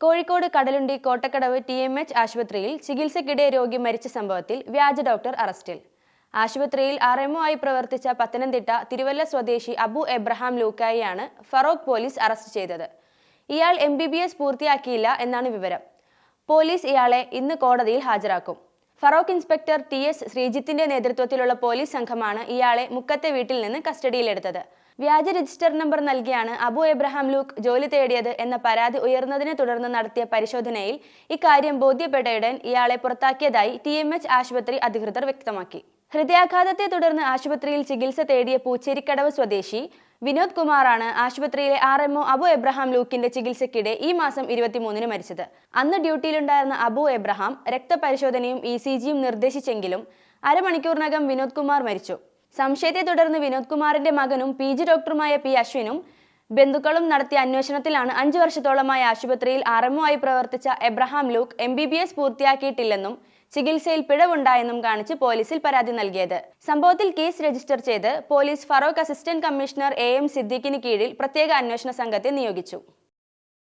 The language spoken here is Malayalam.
Kozhikode Kadalundi Kottakkadavu T M H ആശുപത്രിയിൽ ചികിത്സയ്ക്കിടെ രോഗി മരിച്ച സംഭവത്തിൽ വ്യാജ ഡോക്ടർ അറസ്റ്റിൽ. ആശുപത്രിയിൽ ആർ എംഒ ആയി പ്രവർത്തിച്ച പത്തനംതിട്ട തിരുവല്ല സ്വദേശി അബു എബ്രഹാം ലൂക്കായിയാണ് ഫറോക്ക് പോലീസ് അറസ്റ്റ് ചെയ്തത്. ഇയാൾ എം ബി ബി എസ് പൂർത്തിയാക്കിയില്ല എന്നാണ് വിവരം. പോലീസ് ഇയാളെ ഇന്ന് കോടതിയിൽ ഹാജരാക്കും. ഫറോക്ക് ഇൻസ്പെക്ടർ ടി എസ് ശ്രീജിത്തിന്റെ നേതൃത്വത്തിലുള്ള പോലീസ് സംഘമാണ് ഇയാളെ മുക്കത്തെ വീട്ടിൽ നിന്ന് കസ്റ്റഡിയിലെടുത്തത്. വ്യാജ രജിസ്റ്റർ നമ്പർ നൽകിയാണ് അബു എബ്രഹാം ലൂക്ക് ജോലി തേടിയത് എന്ന പരാതി ഉയർന്നതിനെ തുടർന്ന് നടത്തിയ പരിശോധനയിൽ ഇക്കാര്യം ബോധ്യപ്പെട്ടയുടൻ ഇയാളെ പുറത്താക്കിയതായി ടി ആശുപത്രി അധികൃതർ വ്യക്തമാക്കി. ഹൃദയാഘാതത്തെ തുടർന്ന് ആശുപത്രിയിൽ ചികിത്സ തേടിയ പൂച്ചേരിക്കടവ് സ്വദേശി വിനോദ് കുമാറാണ് ആശുപത്രിയിലെ ആർ എംഒ അബു എബ്രഹാം ലൂക്കിന്റെ ചികിത്സയ്ക്കിടെ ഈ മാസം ഇരുപത്തിമൂന്നിന് മരിച്ചത്. അന്ന് ഡ്യൂട്ടിയിലുണ്ടായിരുന്ന അബു എബ്രഹാം രക്തപരിശോധനയും ഇ സി നിർദ്ദേശിച്ചെങ്കിലും അരമണിക്കൂറിനകം വിനോദ് കുമാർ മരിച്ചു. സംശയത്തെ തുടർന്ന് വിനോദ് കുമാറിന്റെ മകനും പി ജി ഡോക്ടറുമായ പി അശ്വിനും ബന്ധുക്കളും നടത്തിയ അന്വേഷണത്തിലാണ് അഞ്ചു വർഷത്തോളമായി ആശുപത്രിയിൽ ആർ ആയി പ്രവർത്തിച്ച Abraham Luke M B B S പൂർത്തിയാക്കിയിട്ടില്ലെന്നും ചികിത്സയിൽ പിഴവുണ്ടായെന്നും കാണിച്ച് പോലീസിൽ പരാതി നൽകിയത്. സംഭവത്തിൽ കേസ് രജിസ്റ്റർ ചെയ്ത് police Feroke assistant commissioner A M സിദ്ദീഖിന് കീഴിൽ പ്രത്യേക അന്വേഷണ സംഘത്തെ നിയോഗിച്ചു.